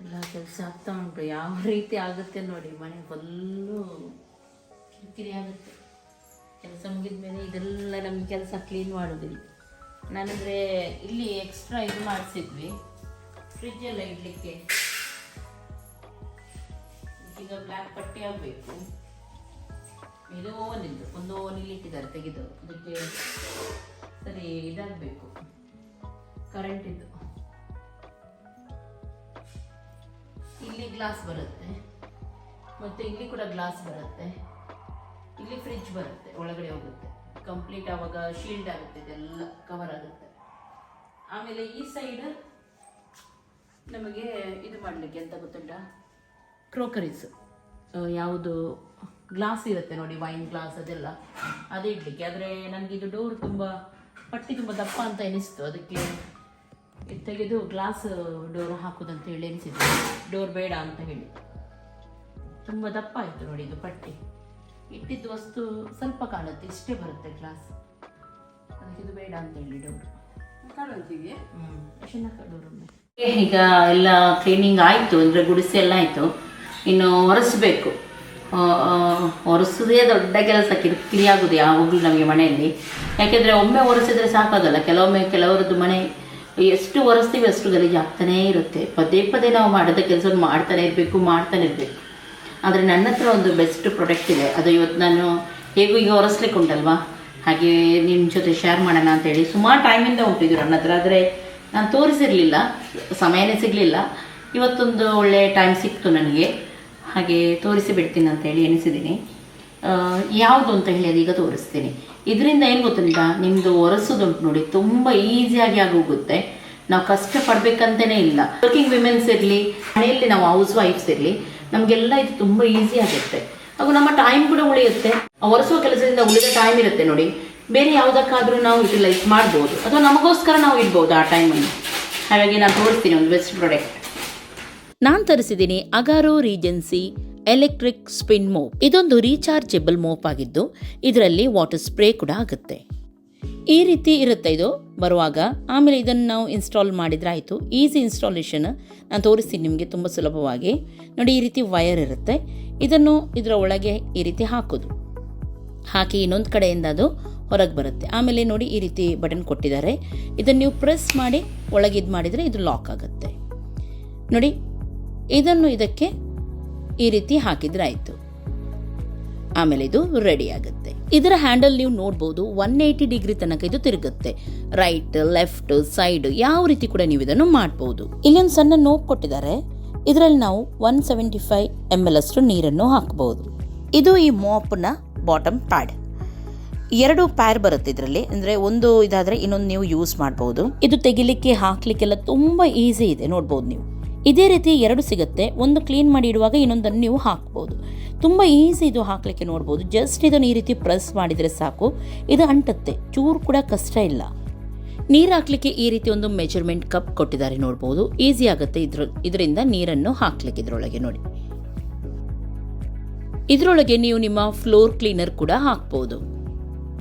ಎಲ್ಲ ಕೆಲಸ ಆಗ್ತಾ ಉಂಟು. ಯಾವ ರೀತಿ ಆಗುತ್ತೆ ನೋಡಿ, ಮನೆ ಫುಲ್ಲು ಕಿರಿಕಿರಿ ಆಗುತ್ತೆ. ಕೆಲಸ ಮುಗಿದ ಮೇಲೆ ಇದೆಲ್ಲ ನಮ್ಗೆ ಕೆಲಸ ಕ್ಲೀನ್ ಮಾಡೋದಿಲ್ಲ. ನಾನಂದರೆ ಇಲ್ಲಿ ಎಕ್ಸ್ಟ್ರಾ ಇದು ಮಾಡಿಸಿದ್ವಿ. ಫ್ರಿಜ್ ಎಲ್ಲ ಇಡಲಿಕ್ಕೆ. ಈಗ ಬ್ಲ್ಯಾಕ್ ಪಟ್ಟಿ ಆಗಬೇಕು. ಇದು ಓವನ್ ಇದು ಒಂದು ಓವನ್ ಇಲ್ಲಿ ಇಟ್ಟಿದ್ದಾರೆ ತೆಗೆದು. ಅದಕ್ಕೆ ಸರಿ ಇದಾಗಬೇಕು. ಕರೆಂಟ್ ಇದು ಇಲ್ಲಿ ಗ್ಲಾಸ್ ಬರುತ್ತೆ. ಮತ್ತೆ ಇಲ್ಲಿ ಕೂಡ ಗ್ಲಾಸ್ ಬರುತ್ತೆ. ಇಲ್ಲಿ ಫ್ರಿಜ್ ಬರುತ್ತೆ, ಒಳಗಡೆ ಹೋಗುತ್ತೆ. ಕಂಪ್ಲೀಟ್ ಆವಾಗ ಶೀಲ್ಡ್ ಆಗುತ್ತೆ, ಇದೆಲ್ಲ ಕವರ್ ಆಗುತ್ತೆ. ಆಮೇಲೆ ಈ ಸೈಡ್ ನಮಗೆ ಇದು ಮಾಡಲಿಕ್ಕೆ ಎಂತ ಗೊತ್ತುಂಟ? ಕ್ರೋಕರೀಸ್ ಯಾವುದು ಗ್ಲಾಸ್ ಇರುತ್ತೆ ನೋಡಿ ವೈನ್ ಗ್ಲಾಸ್ ಅದೆಲ್ಲ. ಅದು ಇಡಲಿಕ್ಕೆ. ಆದರೆ ನನಗೆ ಇದು ಡೋರ್ ತುಂಬ, ಪಟ್ಟಿ ತುಂಬ ದಪ್ಪ ಅಂತ ಎನಿಸ್ತು. ಅದಕ್ಕೆ ತೆಗೆದು ಗ್ಲಾಸ್ ಡೋರ್ ಹಾಕುದಂತ ಹೇಳಿ ಎನಿಸಿದ್ರು ಡೋರ್ ಬೇಡ ಅಂತ ಹೇಳಿ. ತುಂಬ ದಪ್ಪ ಆಯಿತು ನೋಡಿ ಇದು ಪಟ್ಟಿ. ಇಟ್ಟಿದ್ದು ವಸ್ತು ಸ್ವಲ್ಪ ಕಾಣುತ್ತೆ ಇಷ್ಟೇ ಬರುತ್ತೆ ಗ್ಲಾಸ್. ಅದಕ್ಕೆ ಇದು ಬೇಡ ಅಂತ ಹೇಳಿ ಡೋರ್. ಈಗ ಎಲ್ಲ ಕ್ಲೀನಿಂಗ್ ಆಯಿತು ಅಂದರೆ ಗುಡಿಸಿ ಎಲ್ಲ ಆಯಿತು. ಇನ್ನು ಒರೆಸ್ಬೇಕು. ಒರೆಸೋದೇ ದೊಡ್ಡ ಕೆಲಸ ಕಿರಿಕಿರಿ ಆಗೋದು ಯಾವಾಗಲೂ ನಮಗೆ ಮನೆಯಲ್ಲಿ. ಯಾಕೆಂದರೆ ಒಮ್ಮೆ ಒರೆಸಿದ್ರೆ ಸಾಕಾಗಲ್ಲ. ಕೆಲವೊಮ್ಮೆ ಕೆಲವರದ್ದು ಮನೆ ಎಷ್ಟು ಒರೆಸ್ತೀವಿ ಅಷ್ಟು ಗಲೀಜು ಆಗ್ತಾನೆ ಇರುತ್ತೆ. ಪದೇ ಪದೇ ನಾವು ಮಾಡೋದ ಕೆಲಸ ಮಾಡ್ತಾನೆ ಇರಬೇಕು ಮಾಡ್ತಾನೆ ಇರಬೇಕು. ಆದರೆ ನನ್ನ ಹತ್ರ ಒಂದು ಬೆಸ್ಟ್ ಪ್ರಾಡಕ್ಟ್ ಇದೆ. ಅದು ಇವತ್ತು ನಾನು ಹೇಗೂ ಈಗ ಒರೆಸ್ಲಿಕ್ಕೆ ಉಂಟಲ್ವಾ? ಹಾಗೆ ನಿಮ್ಮ ಜೊತೆ ಶೇರ್ ಮಾಡೋಣ ಅಂತೇಳಿ ಸುಮಾರು ಟೈಮಿಂದ ಉಂಟಿದ್ರು ನನ್ನ ಹತ್ರ. ಆದರೆ ನಾನು ತೋರಿಸಿರಲಿಲ್ಲ. ಸಮಯನೇ ಸಿಗಲಿಲ್ಲ. ಇವತ್ತೊಂದು ಒಳ್ಳೆಯ ಟೈಮ್ ಸಿಕ್ತು ನನಗೆ. ಹಾಗೆ ತೋರಿಸಿ ಬಿಡ್ತೀನಿ ಅಂತೇಳಿ ಎನಿಸಿದ್ದೀನಿ ಯಾವುದು ಅಂತ ಹೇಳಿ ಅದೀಗ ತೋರಿಸ್ತೀನಿ. ಇದರಿಂದ ಏನು ಗೊತ್ತುಂಟಾ? ನಿಮ್ಮದು ಒರೆಸೋದುಂಟು ನೋಡಿ, ತುಂಬ ಈಸಿಯಾಗಿ ಆಗೋಗುತ್ತೆ. ನಾವು ಕಷ್ಟಪಡಬೇಕಂತನೇ ಇಲ್ಲ. ವರ್ಕಿಂಗ್ ವಿಮೆನ್ಸ್ ಇರಲಿ, ಮನೆಯಲ್ಲಿ ನಾವು ಹೌಸ್ ವೈಫ್ಸ್ ಇರಲಿ, ನಮಗೆಲ್ಲ ಇದು ತುಂಬ ಈಸಿ ಆಗುತ್ತೆ. ಹಾಗೂ ನಮ್ಮ ಟೈಮ್ ಕೂಡ ಉಳಿಯುತ್ತೆ. ಒರೆಸುವ ಕೆಲಸದಿಂದ ಉಳಿದ ಟೈಮ್ ಇರುತ್ತೆ ನೋಡಿ. ಬೇರೆ ಯಾವುದಕ್ಕಾದರೂ ನಾವು ಯುಟಿಲೈಸ್ ಮಾಡ್ಬೋದು. ಅಥವಾ ನಮಗೋಸ್ಕರ ನಾವು ಇಡ್ಬೋದು ಆ ಟೈಮನ್ನು ಹಾಗಾಗಿ ನಾನು ತೋರಿಸ್ತೀನಿ ಒಂದು ಬೆಸ್ಟ್ ಪ್ರಾಡಕ್ಟ್ ನಾನು ತರಿಸಿದ್ದೀನಿ Agaro Regency electric spin mop. ಇದೊಂದು ರೀಚಾರ್ಜೆಬಲ್ ಮೋಪ್ ಆಗಿದ್ದು, ಇದರಲ್ಲಿ ವಾಟರ್ ಸ್ಪ್ರೇ ಕೂಡ ಆಗುತ್ತೆ. ಈ ರೀತಿ ಇರುತ್ತೆ ಇದು. ಬರುವಾಗ ಆಮೇಲೆ ಇದನ್ನು ನಾವು ಇನ್ಸ್ಟಾಲ್ ಮಾಡಿದರೆ ಆಯಿತು ಈಸಿ ಇನ್ಸ್ಟಾಲೇಷನ್ ನಾನು ತೋರಿಸ್ತೀನಿ ನಿಮಗೆ ತುಂಬ ಸುಲಭವಾಗಿ. ನೋಡಿ, ಈ ರೀತಿ ವಯರ್ ಇರುತ್ತೆ. ಇದನ್ನು ಇದರ ಒಳಗೆ ಈ ರೀತಿ ಹಾಕೋದು. ಹಾಕಿ ಇನ್ನೊಂದು ಕಡೆಯಿಂದ ಅದು ಹೊರಗೆ ಬರುತ್ತೆ. ಆಮೇಲೆ ನೋಡಿ, ಈ ರೀತಿ ಬಟನ್ ಕೊಟ್ಟಿದ್ದಾರೆ. ಇದನ್ನು ನೀವು ಪ್ರೆಸ್ ಮಾಡಿ, ಒಳಗೆ ಇದು ಮಾಡಿದರೆ ಇದು ಲಾಕ್ ಆಗುತ್ತೆ. ನೋಡಿ, ಇದನ್ನು ಇದಕ್ಕೆ ಈ ರೀತಿ ಹಾಕಿದ್ರೆ ಆಯಿತು ಆಮೇಲೆ ಇದು ರೆಡಿ ಆಗುತ್ತೆ. ಇದರ ಹ್ಯಾಂಡಲ್ ನೀವು ನೋಡ್ಬೋದು ಒನ್ ಏಯ್ಟಿ ಡಿಗ್ರಿ ತನಕ ಇದು ತಿರುಗುತ್ತೆ. ರೈಟ್ ಲೆಫ್ಟ್ ಸೈಡ್ ಯಾವ ರೀತಿ ಕೂಡ ನೀವು ಇದನ್ನು ಮಾಡ್ಬೋದು. ಇಲ್ಲೊಂದು ಸಣ್ಣ ನೋವು ಕೊಟ್ಟಿದ್ದಾರೆ. ಇದರಲ್ಲಿ ನಾವು one seventy five M L ಅಷ್ಟು ನೀರನ್ನು ಹಾಕಬಹುದು ಇದು ಈ ಮೋಪ್ನ ಬಾಟಮ್ ಪ್ಯಾಡ್ ಎರಡು ಪ್ಯಾರ್ ಬರುತ್ತೆ ಇದರಲ್ಲಿ. ಅಂದರೆ ಒಂದು ಇದಾದರೆ ಇನ್ನೊಂದು ನೀವು ಯೂಸ್ ಮಾಡ್ಬೋದು. ಇದು ತೆಗಿಲಿಕ್ಕೆ, ಹಾಕ್ಲಿಕ್ಕೆಲ್ಲ ತುಂಬ ಈಸಿ ಇದೆ. ನೋಡ್ಬೋದು ನೀವು. ಇದೇ ರೀತಿ ಎರಡು ಸಿಗುತ್ತೆ. ಒಂದು ಕ್ಲೀನ್ ಮಾಡಿ ಇಡುವಾಗ ಇನ್ನೊಂದನ್ನು ನೀವು ಹಾಕ್ಬೋದು. ತುಂಬ ಈಸಿ ಇದು ಹಾಕಲಿಕ್ಕೆ ನೋಡ್ಬೋದು. ಜಸ್ಟ್ ಇದನ್ನು ಈ ರೀತಿ ಪ್ರೆಸ್ ಮಾಡಿದರೆ ಸಾಕು. ಇದು ಅಂಟುತ್ತೆ. ಚೂರು ಕೂಡ ಕಷ್ಟ ಇಲ್ಲ. ನೀರು ಹಾಕಲಿಕ್ಕೆ ಈ ರೀತಿ ಒಂದು ಮೆಜರ್ಮೆಂಟ್ ಕಪ್ ಕೊಟ್ಟಿದ್ದಾರೆ ನೋಡ್ಬೋದು. ಈಸಿ ಆಗುತ್ತೆ. ಇದ್ರ, ಇದರಿಂದ ನೀರನ್ನು ಹಾಕ್ಲಿಕ್ಕೆ ಇದರೊಳಗೆ ನೋಡಿ. ಇದರೊಳಗೆ ನೀವು ನಿಮ್ಮ ಫ್ಲೋರ್ ಕ್ಲೀನರ್ ಕೂಡ ಹಾಕ್ಬೋದು.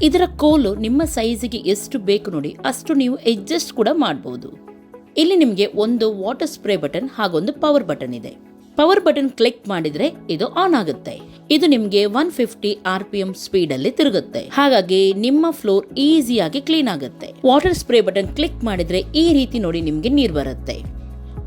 ಇದರ ಕೋಲು ನಿಮ್ಮ ಸೈಜಿಗೆ ಎಷ್ಟು ಬೇಕು ನೋಡಿ, ಅಷ್ಟು ನೀವು ಅಡ್ಜಸ್ಟ್ ಕೂಡ ಮಾಡ್ಬೋದು. ಇಲ್ಲಿ ನಿಮಗೆ ಒಂದು ವಾಟರ್ ಸ್ಪ್ರೇ ಬಟನ್ ಹಾಗೊಂದು ಪವರ್ ಬಟನ್ ಇದೆ. ಪವರ್ ಬಟನ್ ಕ್ಲಿಕ್ ಮಾಡಿದ್ರೆ ಇದು ಆನ್ ಆಗುತ್ತೆ. ಇದು ನಿಮಗೆ one fifty R P M speed ಅಲ್ಲಿ ತಿರುಗುತ್ತೆ. ಹಾಗಾಗಿ ನಿಮ್ಮ ಫ್ಲೋರ್ ಈಸಿಯಾಗಿ ಕ್ಲೀನ್ ಆಗುತ್ತೆ. ವಾಟರ್ ಸ್ಪ್ರೇ ಬಟನ್ ಕ್ಲಿಕ್ ಮಾಡಿದ್ರೆ ಈ ರೀತಿ ನೋಡಿ ನಿಮಗೆ ನೀರು ಬರುತ್ತೆ.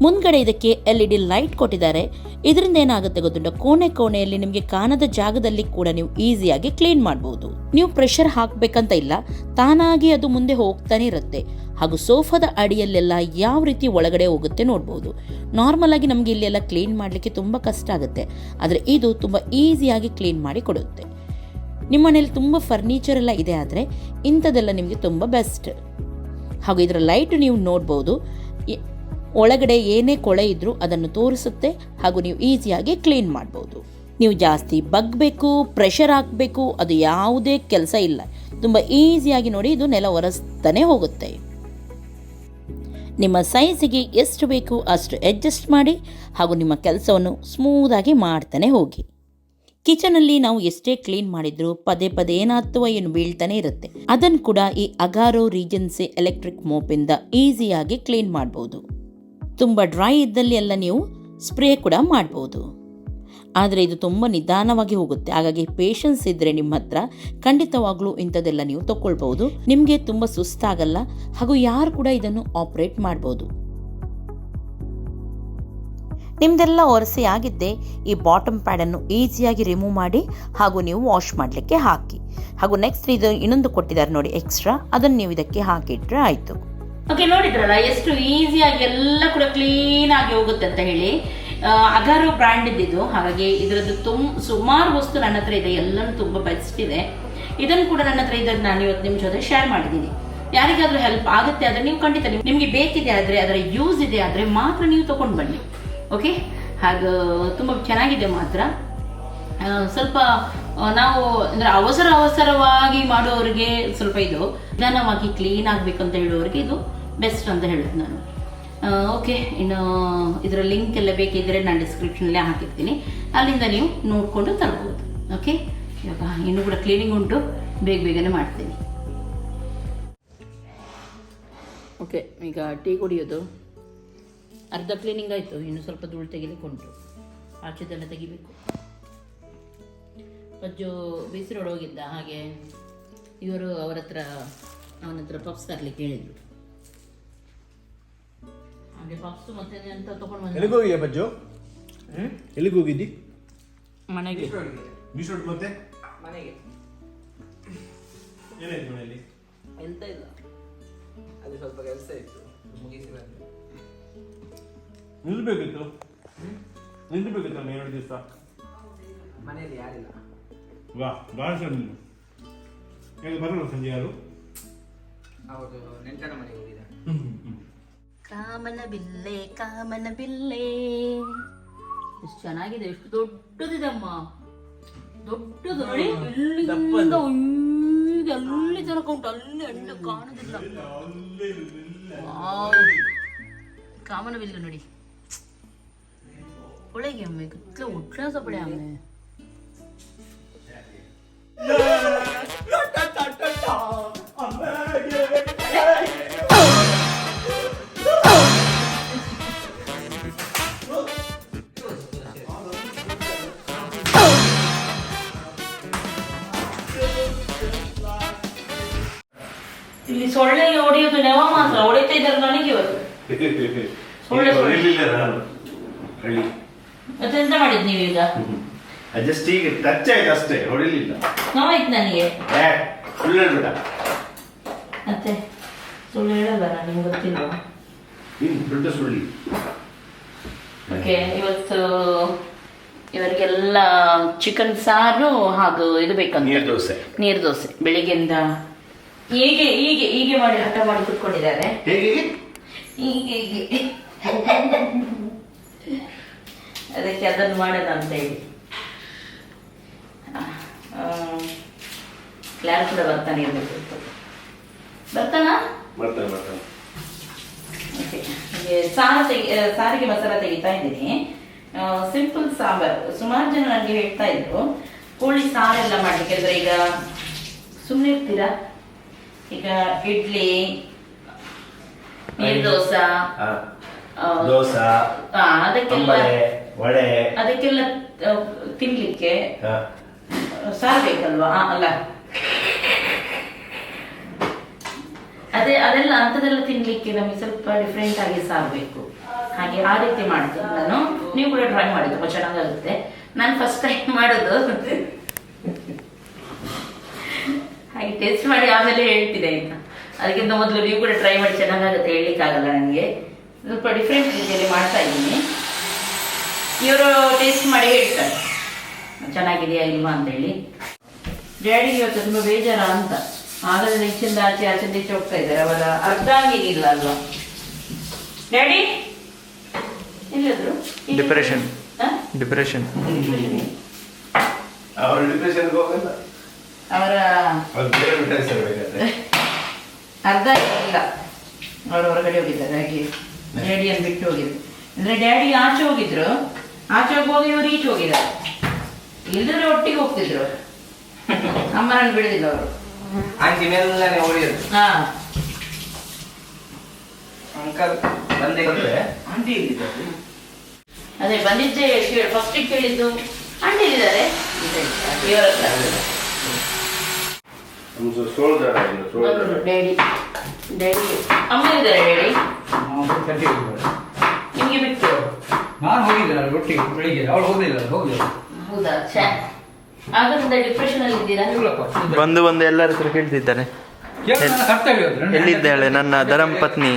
ಮುಂದ್ಗಡೆ ಇದಕ್ಕೆ ಎಲ್ ಇ ಡಿ ಲೈಟ್ ಕೊಟ್ಟಿದ್ದಾರೆ. ಇದರಿಂದ ಏನಾಗುತ್ತೆ ಗೊತ್ತುಂಟ? ಕೋಣೆ ಕೋಣೆಯಲ್ಲಿ ನಿಮಗೆ ಕಾಣದ ಜಾಗದಲ್ಲಿ ಕೂಡ ನೀವು ಈಸಿಯಾಗಿ ಕ್ಲೀನ್ ಮಾಡಬಹುದು ನೀವು ಪ್ರೆಷರ್ ಹಾಕಬೇಕಂತ ಇಲ್ಲ, ತಾನಾಗಿ ಅದು ಮುಂದೆ ಹೋಗ್ತಾನೆ ಇರುತ್ತೆ. ಹಾಗೂ ಸೋಫಾದ ಅಡಿಯಲ್ಲೆಲ್ಲ ಯಾವ ರೀತಿ ಒಳಗಡೆ ಹೋಗುತ್ತೆ ನೋಡ್ಬೋದು. ನಾರ್ಮಲ್ ಆಗಿ ನಮಗೆ ಇಲ್ಲೆಲ್ಲ ಕ್ಲೀನ್ ಮಾಡಲಿಕ್ಕೆ ತುಂಬ ಕಷ್ಟ ಆಗುತ್ತೆ. ಆದರೆ ಇದು ತುಂಬ ಈಸಿಯಾಗಿ ಕ್ಲೀನ್ ಮಾಡಿ ಕೊಡುತ್ತೆ. ನಿಮ್ಮ ಮನೇಲಿ ತುಂಬ ಫರ್ನಿಚರ್ ಎಲ್ಲ ಇದೆ ಆದರೆ ಇಂಥದ್ದೆಲ್ಲ ನಿಮಗೆ ತುಂಬ ಬೆಸ್ಟ್. ಹಾಗೂ ಇದರ ಲೈಟ್ ನೀವು ನೋಡ್ಬೋದು. ಒಳಗಡೆ ಏನೇ ಕೊಳೆ ಇದ್ರೂ ಅದನ್ನು ತೋರಿಸುತ್ತೆ ಹಾಗೂ ನೀವು ಈಸಿಯಾಗಿ ಕ್ಲೀನ್ ಮಾಡ್ಬೋದು. ನೀವು ಜಾಸ್ತಿ ಬಗ್ಬೇಕು ಪ್ರೆಷರ್ ಹಾಕಬೇಕು, ಅದು ಯಾವುದೇ ಕೆಲಸ ಇಲ್ಲ. ತುಂಬ ಈಸಿಯಾಗಿ ನೋಡಿ ಇದು ನೆಲ ಒರೆಸ್ತಾನೆ ಹೋಗುತ್ತೆ. ನಿಮ್ಮ ಸೈಜಿಗೆ ಎಷ್ಟು ಬೇಕು ಅಷ್ಟು ಅಡ್ಜಸ್ಟ್ ಮಾಡಿ ಹಾಗೂ ನಿಮ್ಮ ಕೆಲಸವನ್ನು ಸ್ಮೂದಾಗಿ ಮಾಡ್ತಾನೆ ಹೋಗಿ. ಕಿಚನಲ್ಲಿ ನಾವು ಎಷ್ಟೇ ಕ್ಲೀನ್ ಮಾಡಿದ್ರು ಪದೇ ಪದೇ ಏನಾಗ್ತವ ಏನು ಬೀಳ್ತಾನೆ ಇರುತ್ತೆ. ಅದನ್ನು ಕೂಡ ಈ ಅಗಾರೋ ರೀಜನ್ಸಿ ಎಲೆಕ್ಟ್ರಿಕ್ ಮೋಪಿಂದ ಈಸಿಯಾಗಿ ಕ್ಲೀನ್ ಮಾಡ್ಬೋದು. ತುಂಬ ಡ್ರೈ ಇದ್ದಲ್ಲಿ ಎಲ್ಲ ನೀವು ಸ್ಪ್ರೇ ಕೂಡ ಮಾಡ್ಬೋದು. ಆದರೆ ಇದು ತುಂಬ ನಿಧಾನವಾಗಿ ಹೋಗುತ್ತೆ. ಹಾಗಾಗಿ ಪೇಷನ್ಸ್ ಇದ್ದರೆ ನಿಮ್ಮ ಹತ್ರ ಖಂಡಿತವಾಗ್ಲೂ ಇಂಥದ್ದೆಲ್ಲ ನೀವು ತಗೊಳ್ಬೋದು ನಿಮಗೆ ತುಂಬ ಸುಸ್ತಾಗಲ್ಲ. ಹಾಗೂ ಯಾರು ಕೂಡ ಇದನ್ನು ಆಪ್ರೇಟ್ ಮಾಡ್ಬೋದು. ನಿಮ್ದೆಲ್ಲ ಒರೆಸಿ ಆಗಿದ್ದೆ ಈ ಬಾಟಮ್ ಪ್ಯಾಡನ್ನು ಈಸಿಯಾಗಿ ರಿಮೂವ್ ಮಾಡಿ ಹಾಗೂ ನೀವು ವಾಶ್ ಮಾಡಲಿಕ್ಕೆ ಹಾಕಿ. ಹಾಗೂ ನೆಕ್ಸ್ಟ್ ಇದು ಇನ್ನೊಂದು ಕೊಟ್ಟಿದ್ದಾರೆ ನೋಡಿ ಎಕ್ಸ್ಟ್ರಾ ಅದನ್ನು ನೀವು ಇದಕ್ಕೆ ಹಾಕಿಟ್ರೆ ಆಯಿತು. ಓಕೆ ನೋಡಿದ್ರಲ್ಲ, ಎಷ್ಟು ಈಸಿಯಾಗಿ ಎಲ್ಲ ಕೂಡ ಕ್ಲೀನ್ ಆಗಿ ಹೋಗುತ್ತೆ ಅಂತ ಹೇಳಿ. ಅಗಾರು ಬ್ರ್ಯಾಂಡ್ ಇದ್ದಿದ್ದು. ಹಾಗಾಗಿ ಇದರದ್ದು ತುಂಬ ಸುಮಾರು ವಸ್ತು ನನ್ನ ಹತ್ರ ಇದೆ, ಎಲ್ಲನೂ ತುಂಬ ಬೆಸ್ಟ್ ಇದೆ. ಇದನ್ನು ಕೂಡ ನನ್ನ ಹತ್ರ ಇದನ್ನು ನಾನು ಇವತ್ತು ನಿಮ್ಮ ಜೊತೆ ಶೇರ್ ಮಾಡಿದ್ದೀನಿ. ಯಾರಿಗಾದ್ರೂ ಹೆಲ್ಪ್ ಆಗುತ್ತೆ ಆದರೆ ನೀವು ಖಂಡಿತ ನಿಮ್- ನಿಮಗೆ ಬೇಕಿದೆ ಆದರೆ, ಅದರ ಯೂಸ್ ಇದೆ ಆದರೆ ಮಾತ್ರ ನೀವು ತೊಗೊಂಡು ಬನ್ನಿ. ಓಕೆ ಹಾಗೂ ತುಂಬ ಚೆನ್ನಾಗಿದೆ ಮಾತ್ರ. ಸ್ವಲ್ಪ ನಾವು ಅಂದ್ರೆ ಅವಸರ ಅವಸರವಾಗಿ ಮಾಡೋರಿಗೆ ಸ್ವಲ್ಪ ಇದು, ನಿಧಾನವಾಗಿ ಕ್ಲೀನ್ ಆಗ್ಬೇಕಂತ ಹೇಳುವವರಿಗೆ ಇದು ಬೆಸ್ಟ್ ಅಂತ ಹೇಳುದು ನಾನು. ಓಕೆ ಇನ್ನು, ಇದರ ಲಿಂಕ್ ಎಲ್ಲ ಬೇಕಿದ್ರೆ ನಾನು ಡಿಸ್ಕ್ರಿಪ್ಷನಲ್ಲೇ ಹಾಕಿರ್ತೀನಿ. ಅಲ್ಲಿಂದ ನೀವು ನೋಡಿಕೊಂಡು ತರ್ಬೋದು. ಓಕೆ ಇವಾಗ ಇನ್ನೂ ಕೂಡ ಕ್ಲೀನಿಂಗ್ ಉಂಟು. ಬೇಗ ಬೇಗನೆ ಮಾಡ್ತೀನಿ. ಓಕೆ ಈಗ ಟೀ ಕುಡಿಯೋದು. ಅರ್ಧ ಕ್ಲೀನಿಂಗ್ ಆಯಿತು. ಇನ್ನು ಸ್ವಲ್ಪ ಧೂಳು ತೆಗಿಲಿಕ್ಕೆ ಆಚೆದೆಲ್ಲ ತೆಗಿಬೇಕು. ಅಜ್ಜು ಬಿಸಿ ಹೋಗಿದ್ದ. ಹಾಗೆ ಇವರು ಅವರ ಹತ್ರ ಅವನ ಹತ್ರ ಪಪ್ಸ್ ತರಲಿಕ್ಕೆ ಹೇಳಿದ್ರು. ಹಾಗೆ ಪಪ್ಸ್ ಮತ್ತೆ ಅಂತ ತಗೊಂಡು ಎಲ್ಲಿಗೆ ಹೋಗಿದ್ಯಾ ಬಜ್ಜು? ಎಲ್ಲಿಗೆ ಹೋಗಿದ್ದಿ? ಮನೆಗೆ. ಮೀಶೋಟ್ ಮತ್ತೆ? ಮನೆಗೆ. ಏನಾಯ್ತು ಮನೆಯಲ್ಲಿ? ಎಂತ ಇಲ್ಲ. ಅದು ಸ್ವಲ್ಪ ಕೆಲಸ ಇತ್ತು. ಮುಗಿಸಿ ಬಂದೆ ನಿಲ್ಬೇಕಿತ್ತು ನಿಲ್ಬೇಕಿತ್ತು ಎರಡು ದಿವಸ? ಮನೆಯಲ್ಲಿ ಯಾರಿಲ್ಲ. ವಾ ಭಾಳ ನೀನು ಹೇಗೆ ಬರಲ್ಲ ಸಂಜೆ ಯಾರು? ಅವರು ನೆಂಟರ ಮನೆಗೆ ಹೋಗಿದ್ದಾರೆ. ಕಾಮನ ಬಿಲ್ಲೆ ಕಾಮನ ಬಿಲ್ಲೆ ಎಷ್ಟು ಚೆನ್ನಾಗಿದೆ ಎಷ್ಟು ದೊಡ್ಡದಿದೆ ಅಮ್ಮ ದೊಡ್ಡದು. ನೋಡಿ. ಇಲ್ಲಿಂದ ಉಯ್ದು ಅಲ್ಲಿ ತನಕ ಉಂಟು. ಅಲ್ಲಿ ಹಣ್ಣು ಕಾಣುದಿಲ್ಲ. ವಾವ್. ಕಾಮನ ಬಿಲ್ಲು ನೋಡಿ. ಒಳಗೆ ಅಮ್ಮೆ ಕುತ್ಲ ಉಟ್ಲ ಸಪಡೆ ಅಮ್ಮೆ ಇಲ್ಲಿ ಸೊಳ್ಳೆ ಹೊಡೆಯೋದು ನೆವ ಮಾತ್ರ ಹೊಡಿತಾ ಇದ್ದಾರೆ ನನಗೆ ಇವತ್ತು. ಸೊಳ್ಳೆ ಸೊಳ್ಳೆ. ಹೊಡಿಲಿಲ್ಲ ನಾನು. ಹೇಳಿ. ಮತ್ತೆ ಎಂತ ಮಾಡಿದ್ ನೀವೀಗ ಜಸ್ಟ್ ಈಗ ಟಚ್ ಆಯ್ತು ಅಷ್ಟೇ ಹೊಡಿಲಿಲ್ಲ. ನೋವಾಯ್ತು ನನಗೆ. ಏ ಸುಳ್ಳು ಹೇಳ್ಬೇಡ. ಮತ್ತೆ? ಸುಳ್ಳು ಹೇಳಲ್ಲ ನಿಮ್ಗೆ ಗೊತ್ತಿಲ್ಲ ನೀನು ದೊಡ್ಡ ಸುಳ್ಳಿ ಓಕೆ ಇವತ್ತು ಇವರಿಗೆಲ್ಲ ಚಿಕನ್ ಸಾರು ಹಾಗೂ ಇದು ಬೇಕಂತ. ನೀರು ದೋಸೆ. ನೀರು ದೋಸೆ. ಬೆಳಿಗ್ಗೆಯಿಂದ ಹೀಗೆ ಹೀಗೆ ಹೀಗೆ ಮಾಡಿ ಹಠ ಮಾಡಿ ಕುತ್ಕೊಂಡಿದ್ದಾರೆ. ಹೇಗೆ ಹೀಗೆ? ಹೀಗೆ ಅದಕ್ಕೆ ಅದನ್ನು ಮಾಡೋಣ ಅಂತ ಹೇಳಿ. ಕ್ಲಾರ್ ಕೂಡ ಬರ್ತಾನೆ ಇರ್ಬೇಕು ಬರ್ತಾನಾ? ಬರ್ತಾನೆ ಬರ್ತಾನೆ. ಸಾರು ತೆಗಿ ಸಾರಿಗೆ ಮಸಾಲ ತೆಗಿತಾ ಇದ್ದೀನಿ. ಸಿಂಪಲ್ ಸಾಂಬಾರ್. ಸುಮಾರು ಜನ ನನಗೆ ಹೇಳ್ತಾ ಇದ್ರು ಕೋಳಿ ಸಾರೆಲ್ಲ ಮಾಡ್ಲಿಕ್ಕೆ. ಅಂದ್ರೆ ಈಗ ಸುಮ್ಮನೆ ಇರ್ತೀರಾ ಈಗ ಇಡ್ಲಿ ದೋಸಾ ಅದಕ್ಕೆಲ್ಲ ವಡೆ. ಅದಕ್ಕೆಲ್ಲ ತಿನ್ಲಿಕ್ಕೆ ಸಾರ್ ಬೇಕಲ್ವಾ? ಅಲ್ಲ. ಅದೇ ಅದೆಲ್ಲ ಅಂಥದ್ದೆಲ್ಲ ತಿನ್ಲಿಕ್ಕೆ ನಮಗೆ ಸ್ವಲ್ಪ ಡಿಫ್ರೆಂಟ್ ಆಗಿ ಸಾರ್ ಬೇಕು. ಹಾಗೆ ಆ ರೀತಿ ಮಾಡ್ತೀನಿ ನಾನು. ನೀವು ಕೂಡ ಟ್ರೈ ಮಾಡಿ ತುಂಬ ಚೆನ್ನಾಗಾಗುತ್ತೆ ನಾನು ಫಸ್ಟ್ ಟೈಮ್ ಮಾಡೋದು. ಹಾಗೆ ಟೇಸ್ಟ್ ಮಾಡಿ ಆಮೇಲೆ ಹೇಳ್ತಿದೆ ಆಯ್ತಾ? ಅದಕ್ಕಿಂತ ಮೊದಲು ನೀವು ಕೂಡ ಟ್ರೈ ಮಾಡಿ ಚೆನ್ನಾಗಾಗುತ್ತೆ ಹೇಳಲಿಕ್ಕಾಗಲ್ಲ ನನಗೆ. ಸ್ವಲ್ಪ ಡಿಫ್ರೆಂಟ್ ರೀತಿಯಲ್ಲಿ ಮಾಡ್ತಾ ಇದ್ದೀನಿ. ಇವರು ಟೇಸ್ಟ್ ಮಾಡಿ ಹೇಳ್ತಾರೆ. ಚೆನ್ನಾಗಿದೆಯಾ ಇಲ್ವಾ ಅಂತೇಳಿ. ಡ್ಯಾಡಿಗೆ ಇವತ್ತು ತುಂಬ ಬೇಜಾರ ಅಂತ. ಆಗಲೇ ಈಚಿಂದ ಆಚೆ ಆಚೆ ಈಚೆ ಹೋಗ್ತಾ ಇದ್ದಾರೆ. ಅವರ ಅರ್ಧ ಆಗಿರಲಿಲ್ಲ ಅಲ್ವಾ? ಡ್ಯಾಡಿ ಎಲ್ಲಾದ್ರು? ಡಿಪ್ರೆಷನ್ ಹ? ಡಿಪ್ರೆಷನ್ ಅವ್ರು ಡಿಪ್ರೆಷನ್ಗೆ ಹೋಗಲ್ಲ ಅವರ ಅರ್ಧ ಇಲ್ಲ. ಅವರು ಹೊರಗಡೆ ಹೋಗಿದ್ದಾರೆ ಹಾಗೆ ಡ್ಯಾಡಿಯನ್ನು ಬಿಟ್ಟು ಹೋಗಿದ್ರು ಅಂದ್ರೆ ಡ್ಯಾಡಿ ಆಚೆ ಹೋಗಿದ್ರು ಆಚೆ ಹೋಗಿ ಇವರು ಈಚೆ ಹೋಗಿದ್ದಾರೆ. ಇಲ್ಲದ್ರೆ ಒಟ್ಟಿಗೆ ಹೋಗ್ತಿದ್ರು ಅಮ್ಮನನ್ನು ಬಿಡುದಿಲ್ಲ ಅವರು. ಆಂಟಿ ಹಾ. ಅಂಕಲ್ ಬಂದೆ? ಆಂಟಿ ಅದೇ ಬಂದಿದ್ದೆ ಫಸ್ಟಿಗೆ ಕೇಳಿದ್ದು ಅಂಡಿದ್ದಾರೆ ಇವರ ಡ್ಯಾಡಿ ಡ್ಯಾಡಿ ಅಮ್ಮ ಇದ್ದಾರೆ ಡ್ಯಾಡಿ ನಿಮಗೆ ಬಿಟ್ಟು. ನಾನು ಹೋಗಿದ್ದೆ ಒಟ್ಟಿಗೆ ಬೆಳಿಗ್ಗೆ. ಅವಳು ಹೋಗಿಲ್ಲ ಹೋಗಿಲ್ಲ ಹೌದಾ? ಛೇ. ಡಿಪ್ರೆಷನ್ ಅಲ್ಲಿ ಇದ್ದೀರಾ? ಇಲ್ಲಪ್ಪ ಬಂದು ಬಂದು ಎಲ್ಲರ ಹತ್ರ ಕೇಳ್ತಿದ್ದಾರೆ ಕೇಳು, ನನ್ನ ಕರ್ತವ್ಯ ಅದು. ನನ್ನ ಎಲ್ಲಿದ್ದಾಳೆ? ನನ್ನ ಧರ್ಮಪತ್ನಿ.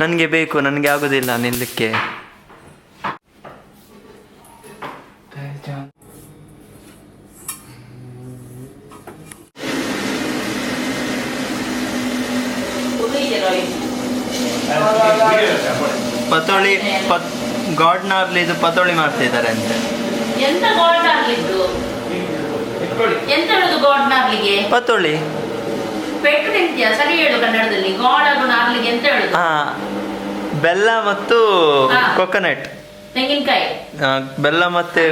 ನನಗೆ ಬೇಕು ನನಗೆ ಆಗೋದಿಲ್ಲ ನಿಲ್ಲಕ್ಕೆ ಹೋಗಿದ್ದೀರಾ ಪತೋಳಿ ಗಾಡ್ನಾರ್ಲಿ ಇದು ಪತೋಳಿ ಮಾಡ್ತಿದ್ದಾರೆ ಅಂತೆ. ಎಂತ ಗಾಡ್ ನಾರ್ಲಿದ್ದು ಎಂತ ಹೇಳುದು ಗಾಡ್ ನಾರ್ಲಿಗೆ ಪತೋಳಿ ಪೆಟ್ಟು ತಿಂತೀಯಾ? ಸರಿ ಹೇಳು ಕನ್ನಡದಲ್ಲಿ. ಗಾಡ್ ಹಾಗೂ ನಾರ್ಲಿಗೆ ಎಂತ ಹೇಳುದು? ಹಾ ಬೆಲ್ಲ ಮತ್ತು. ಕೊಕೊನಟ್. ತೆಂಗಿನಕಾಯಿ. ಬೆಲ್ಲ ಮತ್ತೆ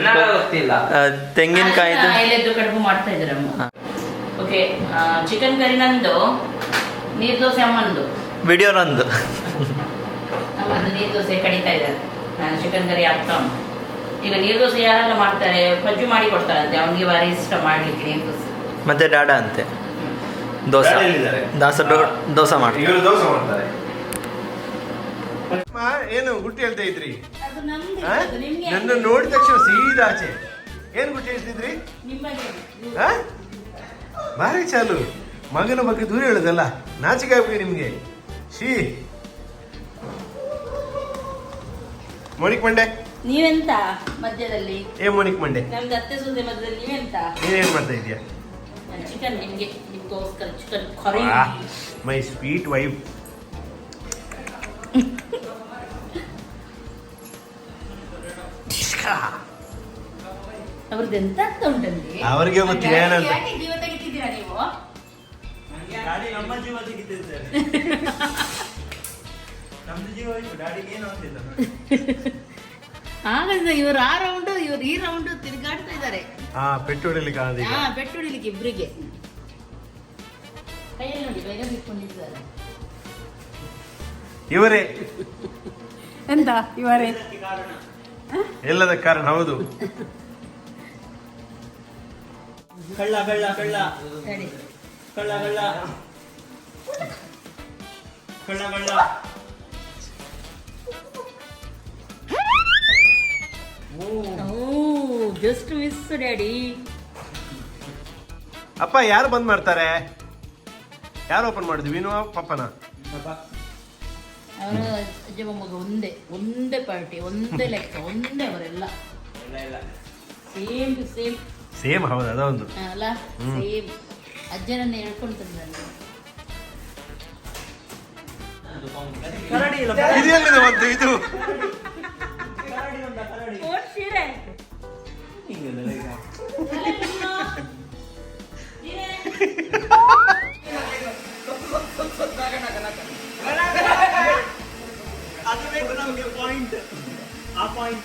ತೆಂಗಿನಕಾಯಿ ಕಡುಬು ಮಾಡ್ತಾ ಇದ್ದಾರೆ ಅಮ್ಮ. ಓಕೆ ಚಿಕನ್ ಕರಿ ನಂದು ನೀರ್ ದೋಸೆ ಅಮ್ಮಂದು. ವಿಡಿಯೋ ನಂದು. ನೀರ್ ದೋಸೆ ಕಡಿತಾ ಇದ್ದಾರೆ. ಚಿಕನ್ ಕರಿ ಆಗ್ತಾ ಉಂಟು. ಈಗ ನೀರ್ದೋಸೆ ಯಾರೆಲ್ಲ ಮಾಡ್ತಾರೆ? ಪಜ್ಜು ಮಾಡಿ ಕೊಡ್ತಾರಂತೆ ಅವನಿಗೆ ಭಾರಿ ಇಷ್ಟ ಮಾಡ್ಲಿಕ್ಕೆ ನೀರ್ದೋಸೆ ಮತ್ತೆ ಡಾಡ ಅಂತೆ. ದೋಸೆ? ದಾಸ ದೋಸೆ ಮಾಡ್ತಾರೆ. ಇವರು ದೋಸೆ ಮಾಡ್ತಾರೆ. ಏನು ಗುಟ್ಟಿ ಹೇಳ್ತಾ ಇದ್ರಿ? ಅದು ನಮ್ದು ಅದು ನಿಮ್ಗೆ ನನ್ನ ನೋಡಿದ ತಕ್ಷಣ ಸೀದಾ ಆಚೆ. ಏನ್ ಗುಟ್ಟಿ ಹೇಳ್ತಿದ್ರಿ? ಭಾರಿ ಚಾಲು. ಮಗನ ಬಗ್ಗೆ ದೂರ ಹೇಳುದಲ್ಲ. ನಾಚಿಕೆ ಆಗ್ಬೇಕು ನಿಮ್ಗೆ. ಶೀ ಮೋನಿಕ್ ಮಂಡೆ? ನೀವೆಂತ ಮಧ್ಯದಲ್ಲಿ? ಏ ಮೋನಿಕ್ ಮಂಡೆ. ನಮ್ದು ಅತ್ತೆ ಸೂದೆ ಮಧ್ಯದಲ್ಲಿ ನೀವೆಂತ? ನೀನೇನ್ ಮಾಡ್ತಾ ಇದೀಯ? ಚಿಕನ್ ನಿಮ್ಗೆ ನಿಮ್ಗೋಸ್ಕರ chicken curry my sweet wife. ಅವ್ರದ್ದು ಎಂತ ಅಂತ ಉಂಟಲ್ಲಿ ಅವ್ರಿಗೆ ಗೊತ್ತಿಲ್ಲ ಏನಂತ. ಜೀವ ತೆಗಿತಿದ್ದೀರಾ ನೀವು? ಹಾಗಾದ್ರೆ ಇವರು ಆ ರೌಂಡ್ ಇವರು ಈ ರೌಂಡ್ ತಿರುಗಾಡ್ತಾ ಇದ್ದಾರೆ. ಹಾ ಪೆಟ್ಟು ಹೊಡಿಲಿಕ್ಕೆ ಆಗಲ್ಲ ಹಾ ಪೆಟ್ಟು ಹೊಡಿಲಿಕ್ಕೆ ಇಬ್ರಿಗೆ. ಕೈಯಲ್ಲಿ ನೋಡಿ ಬೇಗ ಬಿಟ್ಕೊಂಡಿದ್ದಾರೆ ಇವರೇ. ಎಂತ ಇವರೇ? ಎಲ್ಲದ ಕಾರಣ? ಹೌದು. ಕಳ್ಳ ಕಳ್ಳ ಕಳ್ಳ ಸರಿ. ಕಳ್ಳ ಕಳ್ಳ ಕಳ್ಳ ಕಳ್ಳ ಜಸ್ಟ್ ಮಿಸ್ ಡ್ಯಾಡಿ ಅಪ್ಪ ಯಾರು ಬಂದ್ ಮಾಡ್ತಾರೆ? ಯಾರು ಓಪನ್ ಮಾಡಿದ್ವಿ ವಿನು ಪಪ್ಪನ? ಅವರ ಅಜ್ಜ ಮೊಮ್ಮಗ ಒಂದೇ ಒಂದೇ ಪಾರ್ಟಿ ಒಂದೇ ಲೆಕ್ಕ ಒಂದೇ ಅವರೆಲ್ಲ. ಸೇಮ್ ಟು ಸೇಮ್ ಸೇಮ್ ಹೌದು ಅದೊಂದು. ಅಲ್ಲ? ಸೇಮ್ ಅಜ್ಜನನ್ನ ಹೇಳ್ಕೊಂಡು ತಂದ್ರೆ ಇದು Shiren. Hindi na lang ako. Alam mo no? Shiren. Ate, may ko lang yung point. A point.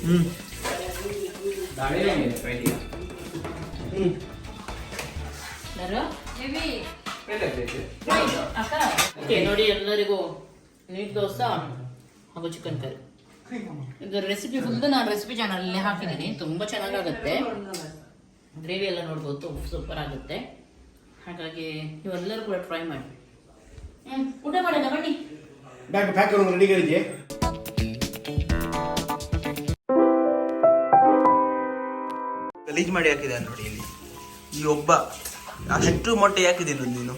Hmm. Dari lang yun, pwede. Hmm. Daro? Maybe. Okay ನೋಡಿ ಎಲ್ಲರಿಗೂ neat dosa ಹಾಗೂ chicken curry ಇದು ರೆಸಿಪಿ ಫುಲ್ ನಾನು recipe ಚಾನಲಲ್ಲಿ ಹಾಕಿದ್ದೀನಿ. ತುಂಬ ಚೆನ್ನಾಗಾಗುತ್ತೆ. Gravy ಎಲ್ಲ ನೋಡ್ಬೋದು ಸೂಪರ್ ಆಗುತ್ತೆ. ಹಾಗಾಗಿ ನೀವೆಲ್ಲರೂ ಕೂಡ ಟ್ರೈ ಮಾಡಿ. ಊಟ ಮಾಡೋಣ ಬನ್ನಿ. ಬ್ಯಾಕ್ ಗಲೀಜ್ ಮಾಡಿ ಹಾಕಿದ್ದಾರೆ ನೋಡಿ ಇಲ್ಲಿ. ಈ ಒಬ್ಬ ಅಷ್ಟು ಮೊಟ್ಟೆ ಯಾಕಿದ್ದೀನಿ ನೀನು?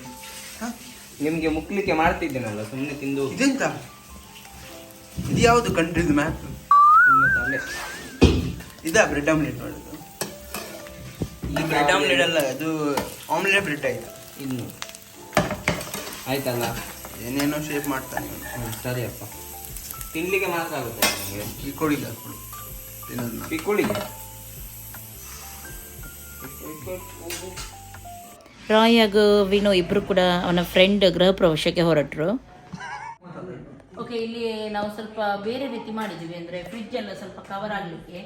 ನಿಮಗೆ ಮುಕ್ಲಿಕ್ಕೆ ಮಾಡ್ತಿದ್ದೇನಲ್ಲ ಸುಮ್ಮನೆ ತಿಂದು ಇದೆಂತ? ಇದು ಯಾವುದು ಕಂಟ್ರಿದು ಮ್ಯಾಪ್ ಇದ ಬ್ರೆಡ್ ಆಮ್ಲೆಟ್ ಮಾಡೋದು ಇದು ಬ್ರೆಡ್ ಆಮ್ಲೆಟ್ ಅಲ್ಲ ಅದು ಆಮ್ಲೆಟ್ ಬ್ರೆಡ್ ಆಯ್ತು. ಇನ್ನು. ಆಯ್ತಲ್ಲ? ಏನೇನೋ ಶೇಪ್ ಮಾಡ್ತಾನೆ ಸರಿ ಅಪ್ಪ. ಸರಿಯಪ್ಪ ತಿನ್ಲಿಕ್ಕೆ ಮಾತ್ರ ಆಗುತ್ತೆ ನಿಮಗೆ? ಈ ಕೊಡಿಲ್ಲ ಕೊಡು. ತಿನ್ನೋದು. ರಾಯ್ ಹಾಗೂ ವಿನು ಇಬ್ಬರು ಕೂಡ ಅವನ ಫ್ರೆಂಡ್ ಗೃಹ ಪ್ರವೇಶಕ್ಕೆ ಹೊರಟರು. ಓಕೆ ಇಲ್ಲಿ ನಾವು ಸ್ವಲ್ಪ ಬೇರೆ ರೀತಿ ಮಾಡಿದ್ದೀವಿ ಅಂದರೆ ಫ್ರಿಜ್ ಎಲ್ಲ ಸ್ವಲ್ಪ ಕವರ್ ಆಗಲಿಕ್ಕೆ.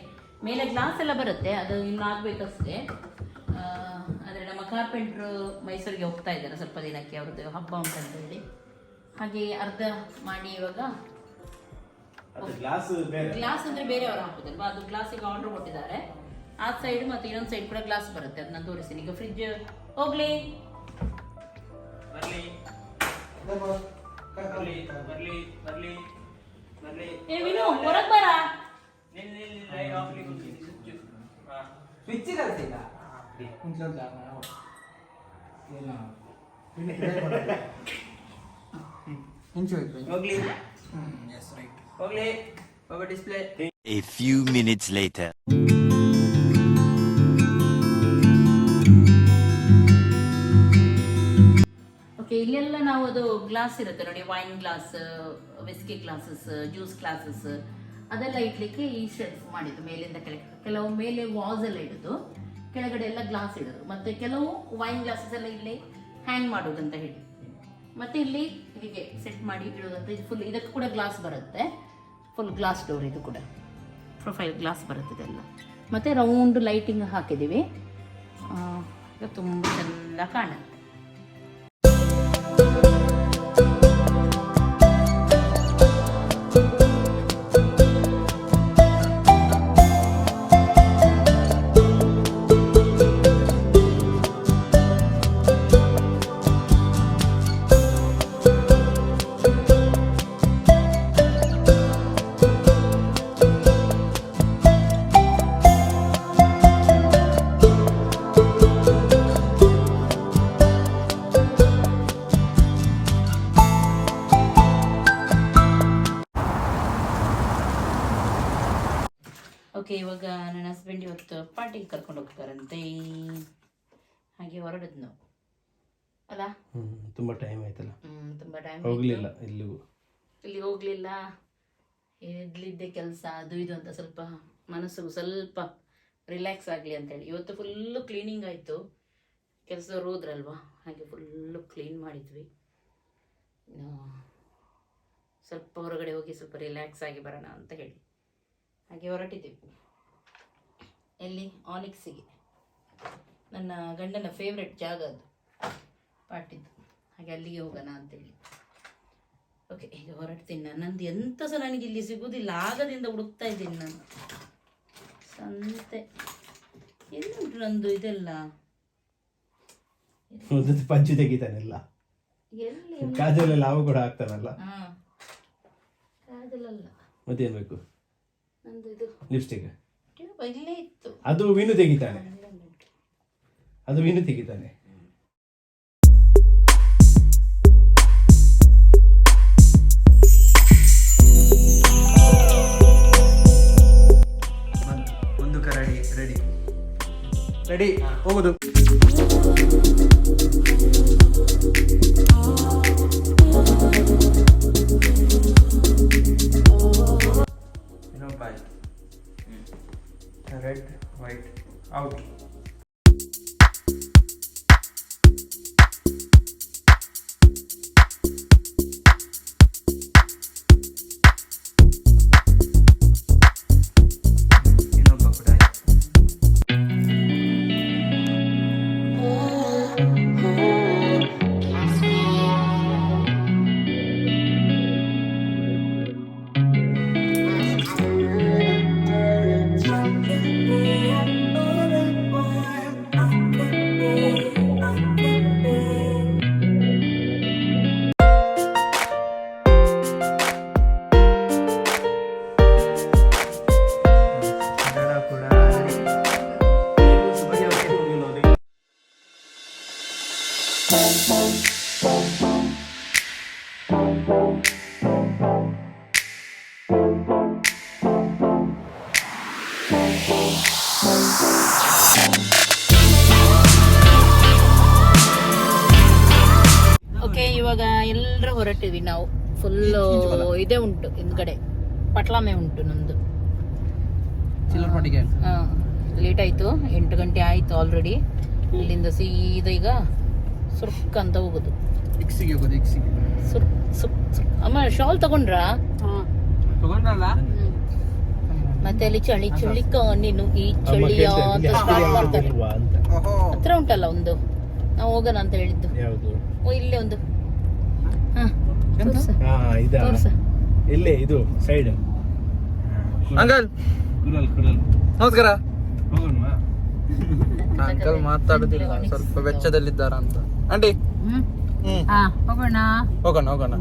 ಮೇಲೆ ಗ್ಲಾಸ್ ಎಲ್ಲ ಬರುತ್ತೆ ಅದು ಇನ್ನು ಆಗಬೇಕಷ್ಟೇ ಆದರೆ ನಮ್ಮ ಕಾರ್ಪೆಂಟ್ರು ಮೈಸೂರಿಗೆ ಹೋಗ್ತಾ ಇದ್ದಾರೆ ಸ್ವಲ್ಪ ದಿನಕ್ಕೆ ಅವ್ರದ್ದು ಹಬ್ಬ ಉಂಟಂತ ಹೇಳಿ. ಹಾಗೆ ಅರ್ಧ ಮಾಡಿ ಇವಾಗ. ಗ್ಲಾಸ್ ಬೇರೆ. ಗ್ಲಾಸ್ ಅಂದರೆ ಬೇರೆಯವರು ಹಾಕೋದಲ್ವಾ? ಅದು ಗ್ಲಾಸಿಗೆ ಆರ್ಡರ್ ಕೊಟ್ಟಿದ್ದಾರೆ. ಆ ಸೈಡ್ ಮತ್ತು ಇನ್ನೊಂದು ಸೈಡ್ ಕೂಡ ಗ್ಲಾಸ್ ಬರುತ್ತೆ. ಅದನ್ನ ತೋರಿಸ್ತೀನಿ. ಈಗ ಫ್ರಿಜ್ ಹೋಗ್ಲಿ. ಏ ವಿನು ಹೊರಗೆ ಬರ. ಸ್ವಿಚ್ ಕಲ್ಸಿಲ್ಲ ಹೋಗ್ಲಿ. ಹೋಗ್ಲಿ. ಹೋಗೋ display A few minutes later. ಇಲ್ಲೆಲ್ಲ ನಾವು ಅದು ಗ್ಲಾಸ್ ಇರುತ್ತೆ ನೋಡಿ wine glass whisky glasses juice glasses ಅದೆಲ್ಲ ಇಡ್ಲಿಕ್ಕೆ ಈ ಶೆಲ್ಫ್ ಮಾಡಿದ್ದು, ಮೇಲಿಂದ ಕೆಳಗೆ. ಕೆಲವು ಮೇಲೆ ವಾಸ್ ಎಲ್ಲ ಇಡೋದು, ಕೆಳಗಡೆ ಎಲ್ಲ ಗ್ಲಾಸ್ ಇಡೋದು. ಮತ್ತೆ ಕೆಲವು ವೈನ್ ಗ್ಲಾಸಸ್ ಎಲ್ಲ ಇಲ್ಲಿ ಹ್ಯಾಂಗ್ ಮಾಡೋದಂತ ಹೇಳಿ. ಮತ್ತೆ ಇಲ್ಲಿ ಹೀಗೆ ಸೆಟ್ ಮಾಡಿ ಇಡೋದಂತ, ಇದು ಫುಲ್ ಇದಕ್ಕೆ ಕೂಡ ಗ್ಲಾಸ್ ಬರುತ್ತೆ. ಫುಲ್ ಗ್ಲಾಸ್ ಡೋರ್ ಇದು ಕೂಡ. ಪ್ರೊಫೈಲ್ ಗ್ಲಾಸ್ ಬರುತ್ತೆ ಇದೆಲ್ಲ. ಮತ್ತೆ ರೌಂಡ್ ಲೈಟಿಂಗ್ ಹಾಕಿದ್ದೀವಿ. ತುಂಬ ಚೆಂದ ಕಾಣುತ್ತೆ. ಪಾರ್ಟಿಗೆ ಕರ್ಕೊಂಡು ಹೋಗ್ತಾರಂತೆ. ಹಾಗೆ ಹೊರಡದ್ ನಾವು. ಅಲ್ಲ? ತುಂಬ ಟೈಮ್ ಆಯ್ತಲ್ಲ. ಹ್ಮ್, ತುಂಬಾ ಟೈಮ್ ಹೋಗ್ಲಿಲ್ಲ ಇಲ್ಲಿಗೂ ಇಲ್ಲಿ ಹೋಗ್ಲಿಲ್ಲ? ಇಡ್ಲಿದ್ದೆ ಕೆಲಸ? ಅದು ಇದು ಅಂತ ಸ್ವಲ್ಪ ಮನಸ್ಸು ಸ್ವಲ್ಪ ರಿಲ್ಯಾಕ್ಸ್ ಆಗಲಿ ಅಂತೇಳಿ. ಇವತ್ತು ಫುಲ್ಲು ಕ್ಲೀನಿಂಗ್ ಆಯಿತು. ಕೆಲಸದವ್ರು ಹೋದ್ರಲ್ವಾ? ಹಾಗೆ ಫುಲ್ಲು ಕ್ಲೀನ್ ಮಾಡಿದ್ವಿ. ಸ್ವಲ್ಪ ಹೊರಗಡೆ ಹೋಗಿ ಸ್ವಲ್ಪ ರಿಲ್ಯಾಕ್ಸ್ ಆಗಿ ಬರೋಣ ಅಂತ ಹೇಳಿ. ಹಾಗೆ ಹೊರಟಿದ್ದೀವಿ ಎಲ್ಲಿ? ಆನಿಕ್ಸಿಗೆ ನನ್ನ ಗಂಡನ ಫೇವ್ರೆಟ್ ಜಾಗ ಅದು. ಪಾಟಿದ್ದು ಹಾಗೆ ಅಲ್ಲಿಗೆ ಹೋಗೋಣ ಅಂತೇಳಿ. ಓಕೆ ಈಗ ಹೊರಡ್ತೀನಿ ನಾನು. ನಂದು ಎಂಥ ಸಹ ನನಗೆ ಇಲ್ಲಿ ಸಿಗುವುದಿಲ್ಲ ಆಗದಿಂದ ಹುಡುಕ್ತಾ ಇದ್ದೀನಿ ನಾನು. ಸಂತೆ. ಎಲ್ಲುಂಟು ನಂದು ಇದೆಲ್ಲ? ಒಂದೊಂದು ಪಂಚು ತೆಗಿತಾನೆಲ್ಲ. ಎಲ್ಲಿ ಕಾಜಲೆಲ್ಲ ಅವ ಕೂಡ ಹಾಕ್ತಾನಲ್ಲ. ಹಾಂ. ಕಾದಲಲ್ಲ ಮತ್ತೇನ್ ಬೇಕು? ನಂದು ಇದು. ಲಿಪ್ಸ್ಟಿಕ್ ಅದು ವಿನು ತೆಗಿತಾನೆ. ಅದು ವಿನು ತೆಗಿತಾನೆ. ಒಂದು ಕರಡಿ ರೆಡಿ ರೆಡಿ ಹೋಗುದು. ರೆಡ್ ವೈಟ್ ಔಟ್ ಓಕೆ ಇವಾಗ ಎಲ್ಲರೂ ಹೊರಟಿವಿ ನಾವು. ಫುಲ್ಲು ಇದೇ ಉಂಟು ಹಿಂದ್ಗಡೆ. ಪಟ್ಲಾಮೆ ಉಂಟು ನಮ್ದು. ಹಾಂ ಲೇಟ್ ಆಯಿತು ಎಂಟು ಗಂಟೆ ಆಯಿತು ಆಲ್ರೆಡಿ ಇಲ್ಲಿಂದ ಸೀದಾ ಈಗ ಸುರ್ಕ್ ಅಂತ ಹೋಗೋದು. ಸುರ್ಕ್ ಸುರ್ಕ್ ಅಮ್ಮ ಶಾಲ್ ತಗೊಂಡ್ರಾ? ತಗೊಂಡ್ರಲ್ಲ? ಮತ್ತೆ ಅಲ್ಲಿ ಚಳಿ ಚಳಿ ನೀನು ಈ ಚಳಿಯ ಅಂತ ಸ್ಟಾರ್ಟ್ ಮಾಡ್ತಾರೆ. ಹತ್ರ ಉಂಟಲ್ಲ ಒಂದು. ನಾವು ಹೋಗೋಣ ಅಂತ ಹೇಳಿದ್ದು. ಓ ಇಲ್ಲೇ ಒಂದು. ಇಲ್ಲೇ ಇದು ಸೈಡ್ ಅಂಕಲ್. ನಮಸ್ಕಾರ. ಹೋಗೋಣವಾ ಅಂಕಲ್ ಮಾತಾಡುದಿಲ್ಲ ಸ್ವಲ್ಪ ವೆಚ್ಚದಲ್ಲಿದ್ದಾರ ಅಂತ. ಆಂಟಿ. ಹ್ಮ್. ಹ್ಮ್. ಹಾ ಹೋಗೋಣ. ಹೋಗೋಣ ಹೋಗೋಣ.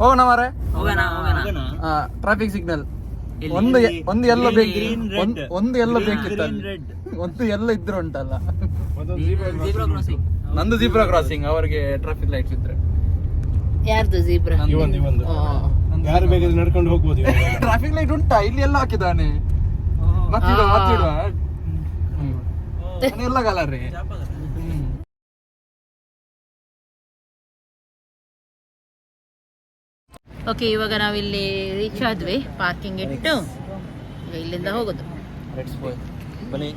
ಹೋಗೋಣ ಮಾರೆ ಹೋಗೋಣ ಹೋಗೋಣ. Traffic signal? ಒಂದು ಒಂದು ಎಲ್ಲ Green, ಬೇಕು green, red. ಒಂದ್- ಒಂದು ಎಲ್ಲ ಬೇಕಿತ್ತು. ಒಂದು ಎಲ್ಲ ಇದ್ರೆ ಉಂಟಲ್ಲ. ನಂದು ಜೀಬ್ರಾ ಕ್ರಾಸಿಂಗ್ ಅವರಿಗೆ ಟ್ರಾಫಿಕ್ ಲೈಟ್ಸ್ ಇದ್ರೆ. ಯಾರ್ದು ಜೀಬ್ರಾ ಯಾರು ಬೇಕಾದ್ರೆ ನಡ್ಕೊಂಡು ಹೋಗ್ಬೋದು ಟ್ರಾಫಿಕ್ ಲೈಟ್ ಉಂಟಾ? ಇಲ್ಲಿ ಎಲ್ಲ ಹಾಕಿದ್ದಾನೆ. ಮತ್ತಿಡುವ. ಮತ್ತಿಡುವ ಎಲ್ಲ ಕಲರ್ ಓಕೆ ಇವಾಗ ನಾವಿಲ್ಲಿ ರೀಚ್ ಆದ್ವಿ ಪಾರ್ಕಿಂಗ್ ಇಟ್ಟು. ಇಲ್ಲಿಂದ ಹೋಗೋದು. ಬನ್ನಿ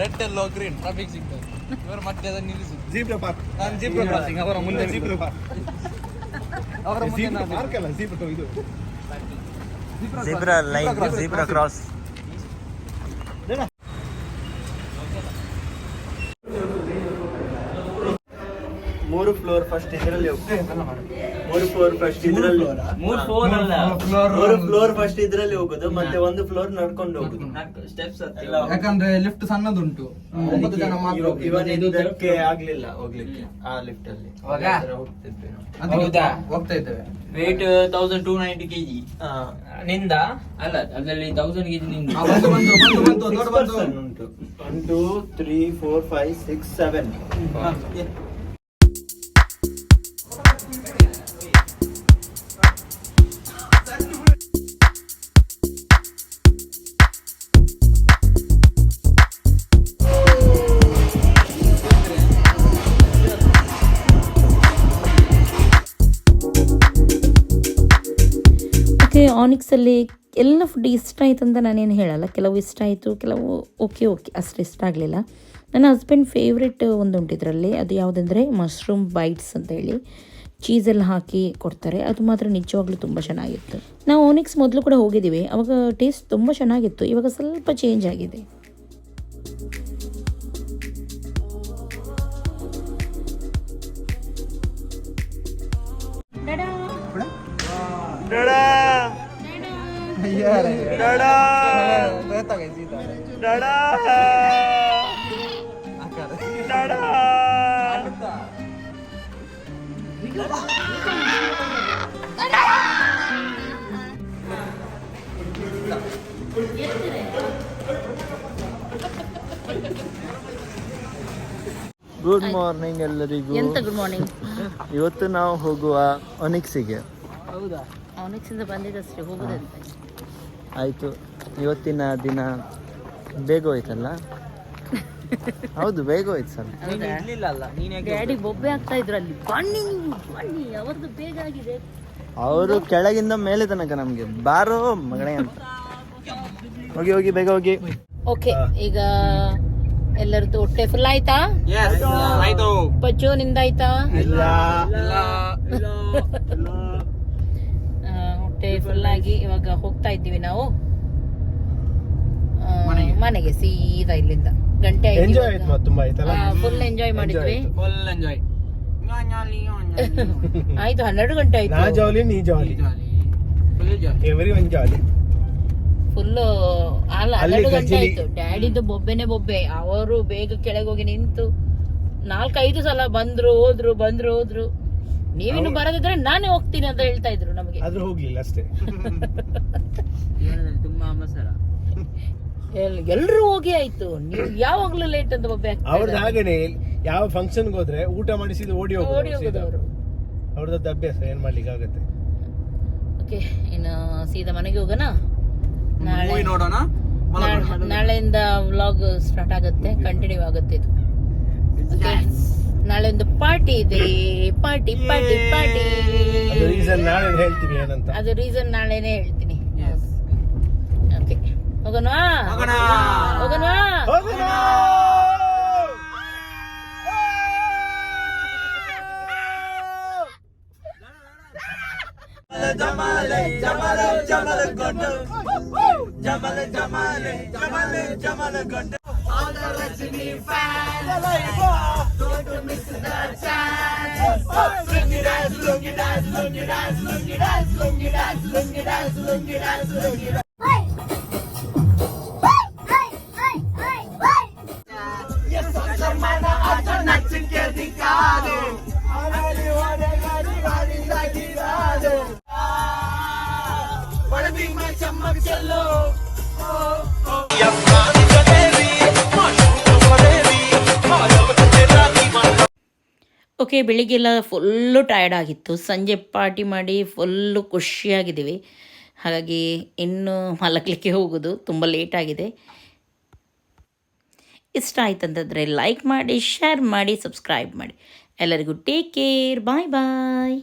ರೆಡ್ ಎಲ್ಲೋ ಗ್ರೀನ್ ಟ್ರಾಫಿಕ್ ಸಿಗ್ತದೆ. ಇವರ ಮಧ್ಯದ ನಿಲ್ಲಿಸಿ Zebra park. ನಾನು ಜೀಬ್ರಾ ಕ್ರಾಸಿಂಗ್ ಅವರ ಮುಂದೆ ಜೀಬ್ರಾ ಪಾರ್ಕ್ ಅವರ ಮುಂದೆ ಅಲ್ಲ, ಇದು. ಜಿಬ್ರಾ ಲೈನ್ ಜೀಬ್ರಾ ಕ್ರಾಸ್ ಮೂರು ಫ್ಲೋರ್ ಫಸ್ಟ್ ಇದರಲ್ಲಿ ಮೂರು ಫ್ಲೋರ್ ಫಸ್ಟ್ ಇದರಲ್ಲಿ ಮೂರು ಫ್ಲೋರ್ ಅಲ್ಲ. ಮೂರು ಫ್ಲೋರ್ ಫಸ್ಟ್ ಇದರಲ್ಲಿ ಹೋಗುದು ಮತ್ತೆ ಒಂದು ಫ್ಲೋರ್ ನಡ್ಕೊಂಡು ಹೋಗುದು. ಸ್ಟೆಪ್ಸ್ ಯಾಕಂದ್ರೆ ಲಿಫ್ಟ್ ಸಣ್ಣದುಂಟು. ಒಂಬತ್ತು ಜನ ಮಾತ್ರ ಹೋಗ್ಬೋದು. ಇವನ್ ಇದಕ್ಕೆ ಆಗ್ಲಿಲ್ಲ ಹೋಗ್ಲಿಕ್ಕೆ ಆ ಲಿಫ್ಟ್ ಅಲ್ಲಿ. ಅವಾಗ? ಹೋಗ್ತಿದ್ವಿ ನಾವು. ಅದಕ್ಕೆ ಹೌದಾ? ಹೋಗ್ತಾ ಇದ್ದೇವೆ. Weight thousand two ninety KG ಹಾ. ನಿಂದ? ಅಲ್ಲ ಅದರಲ್ಲಿ ತೌಸಂಡ್ ಕೆಜಿ ನಿಂದ. ಆ, ಬಂತು ಬಂತು ಬಂತು ಬಂತು Six ದೊಡ್ಡ ಬಂತು. Person ಉಂಟು one two three four five six seven okay ಆನಿಕ್ಸಲ್ಲಿ ಎಲ್ಲ ಫುಡ್ ಇಷ್ಟ ಆಯಿತು ಅಂತ ನಾನೇನು ಹೇಳಲ್ಲ. ಕೆಲವು ಇಷ್ಟ ಆಯಿತು ಕೆಲವು ಓಕೆ ಓಕೆ ಅಷ್ಟು ಇಷ್ಟ ಆಗಲಿಲ್ಲ. ನನ್ನ ಹಸ್ಬೆಂಡ್ ಫೇವ್ರೆಟ್ ಒಂದು ಉಂಟು ಇದರಲ್ಲಿ ಅದು ಯಾವುದಂದರೆ ಮಶ್ರೂಮ್ ಬೈಟ್ಸ್ ಅಂತ ಹೇಳಿ. ಚೀಸೆಲ್ಲ ಹಾಕಿ ಕೊಡ್ತಾರೆ. ಅದು ಮಾತ್ರ ನಿಜವಾಗ್ಲೂ ತುಂಬ ಚೆನ್ನಾಗಿತ್ತು. ನಾವು ಓನಿಕ್ಸ್ ಮೊದಲು ಕೂಡ ಹೋಗಿದ್ದೀವಿ. ಅವಾಗ ಟೇಸ್ಟ್ ತುಂಬ ಚೆನ್ನಾಗಿತ್ತು. ಇವಾಗ ಸ್ವಲ್ಪ ಚೇಂಜ್ ಆಗಿದೆ. ಗುಡ್ ಮಾರ್ನಿಂಗ್ ಎಲ್ಲರಿಗೂ. ಎಂತ ಗುಡ್ ಮಾರ್ನಿಂಗ್ ಇವತ್ತು ನಾವು ಹೋಗುವ ಒನಿಕ್ಸಿಗೆ ಹೌದಾ? ಆನಿಕ್ಸಿಂದ ಬಂದಿದ್ದಷ್ಟೇ ಹೋಗೋದಂತ? ಆಯ್ತು. ಇವತ್ತಿನ ದಿನ ಬೇಗ ಹೋಯ್ತಲ್ಲ? ಹೌದು ಬೇಗ ಹೋಯ್ತು ಸರ್. ಡ್ಯಾಡಿ ಬೊಬ್ಬೆ ಆಗ್ತಾ ಇದ್ರು ಅಲ್ಲಿ. ಬನ್ನಿ ಬನ್ನಿ ಅವ್ರದ್ದು ಬೇಗ ಆಗಿದೆ. ಅವರು ಕೆಳಗಿಂದ ಮೇಲೆ ತನಕ ನಮ್ಗೆ. ಬಾರೋ ಮಗನೇ ಅಂತ. ಹೋಗಿ ಹೋಗಿ ಬೇಗ ಹೋಗಿ. ಓಕೆ ಈಗ ಎಲ್ಲರದ್ದು ಹೊಟ್ಟೆ ಫುಲ್ ಆಯ್ತಾ? ಆಯ್ತು. ನಿಂದ ಆಯ್ತಾ? ಇಲ್ಲ ಆ, ಹೊಟ್ಟೆ ಫುಲ್ ಆಗಿ ಇವಾಗ ಹೋಗ್ತಾ ಇದ್ದೀವಿ ನಾವು. ಮನೆಗೆ. ಸೀದಾ ಇಲ್ಲಿಂದ. ಗಂಟೆ ಎಂಜಾಯ್ ಆಯ್ತು ತುಂಬಾ ಆಯ್ತಲ್ಲ ಫುಲ್ ಎಂಜಾಯ್ ಮಾಡಿದ್ವಿ. ಫುಲ್ ಎಂಜಾಯ್ ಆಯ್ತು ಹನ್ನೆರಡು ಗಂಟೆ ನಾ ಆಯ್ತು ಜಾಲಿ ನೀ jolly full enjoy everyone jolly full ಅಲ್ಲ ಹನ್ನೆರಡು ಗಂಟೆ. ಆಯ್ತು. ಡ್ಯಾಡಿದು ಬೊಬ್ಬೆನೆ ಬೊಬ್ಬೆ. ಅವರು ಬೇಗ ಕೆಳಗೆ ಹೋಗಿ ನಿಂತು ನಾಲ್ಕೈದು ಸಲ ಬಂದ್ರು ಹೋದ್ರು ಬಂದ್ರು ಹೋದ್ರು. ನೀವಿನ್ನು ಬರದಿದ್ರೆ ನಾನೇ ಹೋಗ್ತೀನಿ ಅಂತ ಹೇಳ್ತಾ ಇದ್ರು ನಮಗೆ ಆದ್ರೂ ಹೋಗ್ಲಿಲ್ಲ ಅಷ್ಟೇ. ಜೀವನದಲ್ಲಿ ತುಂಬಾ ಅಮಸರ ಎಲ್- ಎಲ್ರೂ ಹೋಗಿ ಆಯ್ತು. ನೀವು ಯಾವಾಗ್ಲೂ ಲೇಟ್ ಅಂತ ಬೊಬ್ಬೆ ಹಾಕ್ತಾ ಅವ್ರದ್ದು. ಹಾಗೇನೆ ಯಾವ ಫಂಕ್ಷನ್ಗೆ ಹೋದ್ರೆ ಊಟ ಮಾಡಿಸಿದ ಓಡಿ ಓಡಿ ಹೋಗೋದು ಹೋಗೋದು ಸೀದಾ. ಅವರು ಅವ್ರದ್ದು ಅಭ್ಯಾಸ ಏನ್ ಮಾಡ್ಲಿಕ್ಕೆ ಆಗತ್ತೆ? ಓಕೆ ಇನ್ನು ಸೀದಾ ಮನೆಗೆ ಹೋಗೋಣ? ನಾಳೆ ಮೂವಿ ನೋಡೋಣ ನಾಳೆ- ನಾಳೆಯಿಂದ ವ್ಲಾಗ್ ಸ್ಟಾರ್ಟ್ ಆಗುತ್ತೆ ಕಂಟಿನ್ಯೂ ಆಗುತ್ತೆ ಇದು. Okay? ನಾಳೆ ಒಂದು ಪಾರ್ಟಿ ಇದೆ ಪಾರ್ಟಿ ಪಾರ್ಟಿ ಪಾರ್ಟಿ ಅದು ರೀಸನ್ ನಾಳೆ ಹೇಳ್ತೀವಿ ಏನಂತ. ಅದು ರೀಸನ್ ನಾಳೆನೆ ಹೇಳ್ತೀನಿ. ಓಕೆ ಹೋಗೋಣವಾ ಹೋಗೋಣವಾ? ಜಮಾಲೆ ಜಮಾಲೆ ಜಮಾಲೆ ಜಮಲೆ ಜಮಲೆ ಜಮಲೆ ಜಮಲೆ ಗಂಡ. to me fine. Don't miss the chance. Look it eyes, look it eyes, look it eyes, look it eyes, look it eyes, look it eyes, look it eyes, look it eyes. Okay, ಬೆಳಿಗ್ಗೆಲ್ಲ full tired ಆಗಿತ್ತು. ಸಂಜೆ party ಮಾಡಿ full ಖುಷಿಯಾಗಿದ್ದೀವಿ. ಹಾಗಾಗಿ ಇನ್ನೂ ಮಲಗಲಿಕ್ಕೆ ಹೋಗೋದು ತುಂಬ late ಆಗಿದೆ. ಇಷ್ಟ ಆಯ್ತಂತಂದರೆ ಲೈಕ್ ಮಾಡಿ ಶೇರ್ ಮಾಡಿ ಸಬ್ಸ್ಕ್ರೈಬ್ ಮಾಡಿ. ಎಲ್ಲರಿಗೂ ಟೇಕ್ ಕೇರ್ ಬಾಯ್ ಬಾಯ್